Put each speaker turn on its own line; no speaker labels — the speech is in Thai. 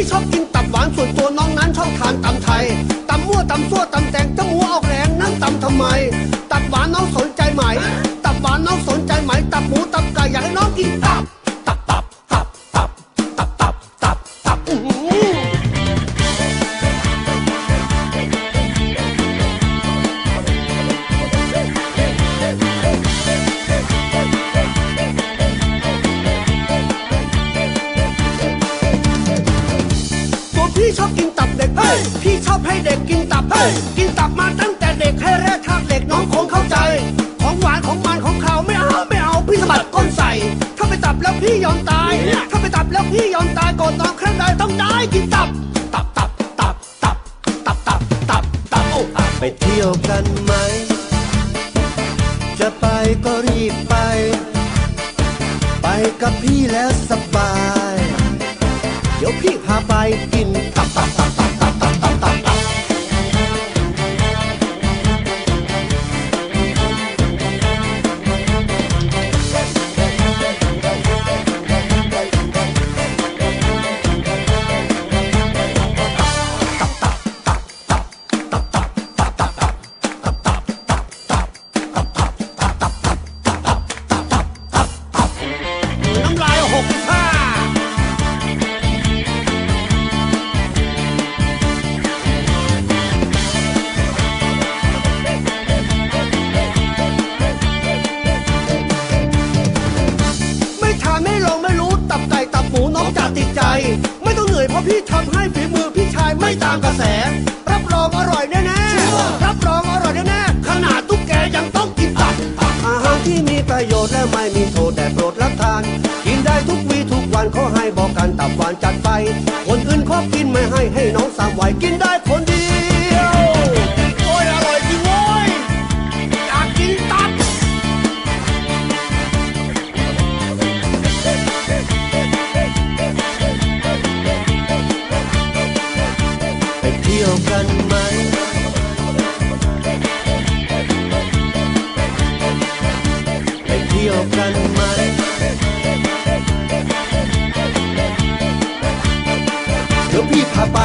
พี่ชอบกินตับหวานส่วนตัวน้องนั้นชอบทานตำไทยตำมั่วตำซั่วตำแตงตำหัวออกแรง พี่ชอบกินตับเด็กเฮ้ยพี่ชอบให้เด็กกินตับเฮ้ยกินตับมาตั้งแต่เด็กให้แรกทางเด็กน้องคงเข้าใจ ของหวานของมันของเขาไม่เอาไม่เอาพี่สะบัดก้นใส่ ถ้าไปตับแล้วพี่ยอมตาย ถ้าไปตับแล้วพี่ยอมตายก่อนน้องครั้งใดต้องได้กินตับ ตับตับตับตับตับตับตับตับโอ้
ไปเที่ยวกันไหม จะไปก็รีบไป ไปกับพี่แล้วสบาย เดี๋ยวพี่พาไปกิน
ราะพี่ทำให้ฝีมือพี่ชายไม่ตามกระแส รับรองอร่อยแน่ๆรับรองอร่อยแน่ๆขนาดตุ๊กแกยังต้องกินตับ
อาหารที่มีประโยชน์และไม่มีโทษแต่โปรดรับทาน กินได้ทุกวีทุกวันเขาให้บอกกันตับหวานจัดไป คนอื่นขอกินไม่ให้ให้น้องสามวัยกินได้ เที่ยวกันไหมไปเที่ยวกันไหมเดี๋ยวพี่พาไป